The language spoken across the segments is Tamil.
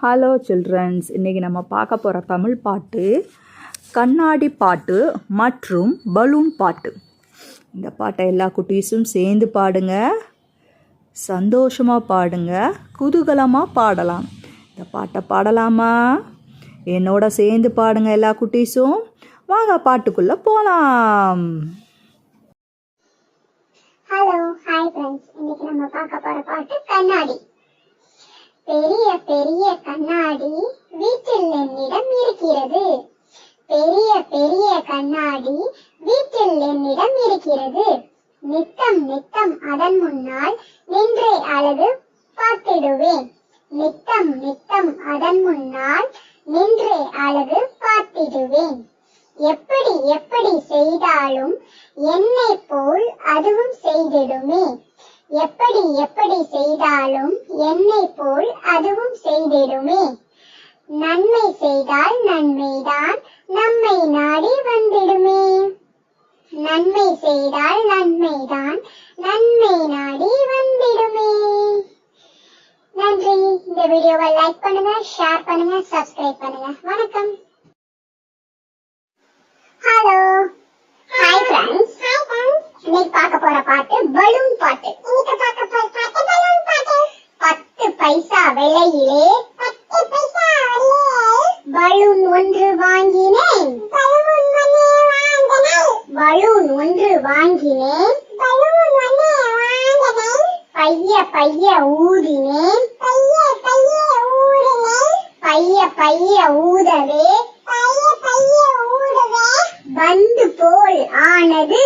ஹலோ சில்ட்ரன்ஸ் இன்றைக்கி நம்ம பார்க்க போகிற தமிழ் பாட்டு கண்ணாடி பாட்டு மற்றும் பலூன் பாட்டு. இந்த பாட்டை எல்லா குட்டீஸும் சேர்ந்து பாடுங்க. சந்தோஷமாக பாடுங்க. குதூகலமாக பாடலாம். இந்த பாட்டை பாடலாமா? என்னோட சேர்ந்து பாடுங்க எல்லா குட்டீஸும். வாங்க பாட்டுக்குள்ளே போகலாம் ஹலோ ஹாய் ஃப்ரெண்ட்ஸ் இன்னைக்கு நம்ம பார்க்க போகிற பாட்டு கண்ணாடி. பெரிய பெரிய கண்ணாடி வீட்டில் என்னிடம் இருக்கிறது. பெரிய பெரிய கண்ணாடி வீட்டில் என்னிடம் இருக்கிறது. நித்தம் நித்தம் அதன் முன்னால் நின்றே அழகு பார்த்திடுவேன். நித்தம் நித்தம் அதன் முன்னால் நின்றே அழகு பார்த்திடுவேன். எப்படி எப்படி செய்தாலும் என்னை போல் அதுவும் செய்திடுமே. எப்படி எப்படி செய்தாலும் என்னை போல் அதுவும் செய்திடுமே. நன்மை செய்தால் நன்மைதான் நம்மை நாடி வந்திடுமே. நன்மை செய்தால் நன்மைதான் நன்மை நாடி வந்திடுமே. நன்றி. இந்த வீடியோவை லைக் பண்ணுங்க ஷேர் பண்ணுங்க சப்ஸ்கிரைப் பண்ணுங்க. வணக்கம். ஹலோ ஹாய் ஃப்ரெண்ட்ஸ் இன்னைக்கு பார்க்க போற பாட்டு பலூன் பாட்டு இன்னைக்கு பார்க்க போற பாட்டு பலூன் பாட்டு பத்து பலூன் ஒன்று வாங்கினேன். பலூன் ஒன்று வாங்கினேன். பைய பைய ஊதினேன். பைய பைய ஊதவே. பந்து போல் ஆனது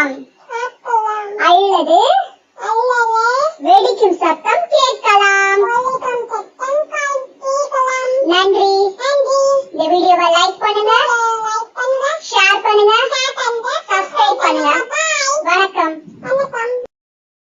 கேட்கலாம். அல்லது வெடிக்கும் சத்தம் கேட்கலாம். நன்றி. இந்த வீடியோவை லைக் பண்ணுங்க.